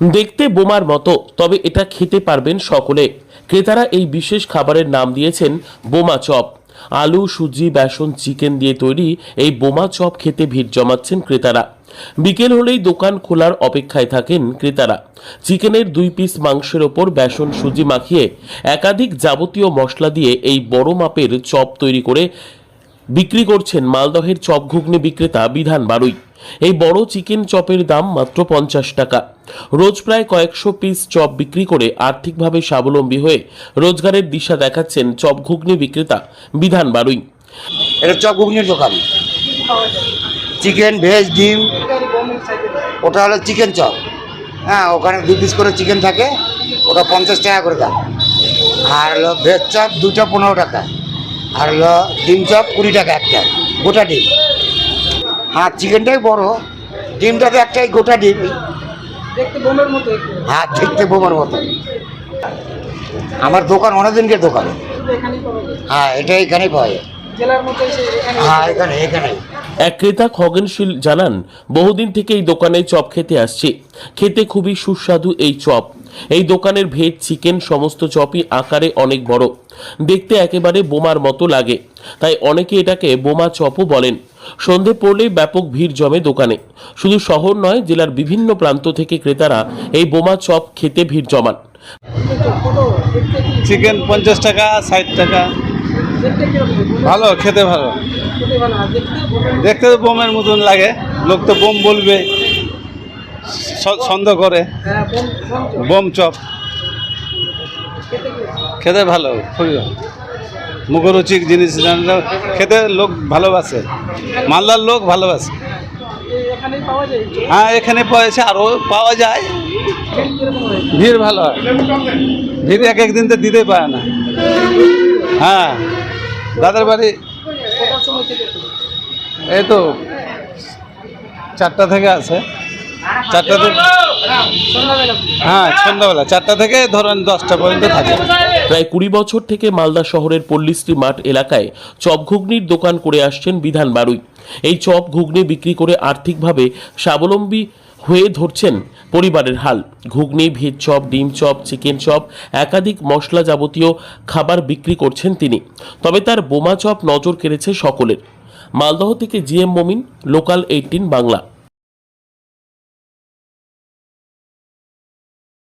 দেখতে বোমার মতো, তবে এটা খেতে পারবেন সকলে। ক্রেতারা এই বিশেষ খাবারের নাম দিয়েছেন বোমা চপ। আলু, সুজি, বেসন, চিকেন দিয়ে তৈরি এই বোমা চপ খেতে ভিড় জমাচ্ছেন ক্রেতারা। বিকেল হলেই দোকান খোলার অপেক্ষায় থাকেন ক্রেতারা। চিকেনের দুই পিস মাংসের ওপর বেসন, সুজি মাখিয়ে একাধিক যাবতীয় মশলা দিয়ে এই বড় মাপের চপ তৈরি করে বিক্রি করছেন মালদহের চপ ঘুগনি বিক্রেতা বিধান বারুই। এই বড় চিকেন চপের দাম মাত্র পঞ্চাশ টাকা। রোজ প্রায় কয়েকশো পিস চপ বিক্রি করে আর্থিকভাবে স্বাবলম্বী হয়ে রোজগারের দিশা দেখাচ্ছেন চপ ঘুগনি বিক্রেতা বিধান বারুই। এটা চপ ঘুগনির দোকান। চিকেন, ভেজ, ডিম, ওটা হলো চিকেন চপ। হ্যাঁ ওখানে দু পিস করে চিকেন থাকে, ওটা পঞ্চাশ টাকা করে দাম। আর হলো ভেজ চপ দুটো পনেরো টাকা। আর হলো ডিম চপ কুড়ি টাকা একটা, গোটা ডিম। হ্যাঁ চিকেনটাই বড়। ডিমটা তো একটাই গোটা ডিম। দেখতে বোমের মতো হ্যাঁ দেখতে বোমার মতো। আমার দোকান অনেকদিনকে দোকান। হ্যাঁ এটা এখানেই পাওয়া যায়। হ্যাঁ এখানে এখানেই। এক ক্রেতা খগেনশীল জানান বহুদিন থেকে এই দোকানে চপ খেতে আসছে। খেতে খুবই সুস্বাদু এই চপ। এই দোকানের ভেজ চিকেন সমস্ত চপই আকারে অনেক বড়। দেখতে একেবারে বোমার মতো লাগে। তাই অনেকে এটাকে বোমা চপও বলেন। সন্ধে পড়লেই ব্যাপক ভিড় জমে দোকানে। শুধু শহর নয়, জেলার বিভিন্ন প্রান্ত থেকে ক্রেতারা এই বোমা চপ খেতে ভিড় জমান। চিকেন পঞ্চাশ টাকা, ষাট টাকা। ভালো, খেতে ভালো। দেখতে তো বোমের মতন লাগে। লোক তো বোম বলবে সন্দেহ করে। Bomb chop. খেতে ভালো, খুবই ভালো। মুখরুচিক জিনিস খেতে লোক ভালোবাসে, মালদার লোক ভালোবাসে। হ্যাঁ এখানে পয়সা আরও পাওয়া যায়। ভিড় ভালো হয়। ভিড় এক একদিন তো দিতে পারে না। হ্যাঁ দাদার বাড়ি? এই তো চারটা থেকে আছে। চারটা থেকে সন্ধ্যাবেলা হ্যাঁ সন্ধ্যাবেলা চারটা থেকে ধরেন দশটা পর্যন্ত থাকে। প্রায় কুড়ি বছর থেকে মালদা শহরের পল্লীশ্রী মাঠ এলাকায় চপ ঘুগনির দোকান করে আসছেন বিধান বারুই। এই চপ ঘুগনি বিক্রি করে আর্থিকভাবে স্বাবলম্বী হয়ে ধরছেন পরিবারের হাল। ঘুগনি ভেজ চপ ডিম চপ চিকেন চপ একাধিক মশলা যাবতীয় খাবার বিক্রি করছেন তিনি। তবে তার বোমা চপ নজর কেড়েছে সকলের। মালদহ থেকে জিএম মমিন লোকাল এইটিন বাংলা।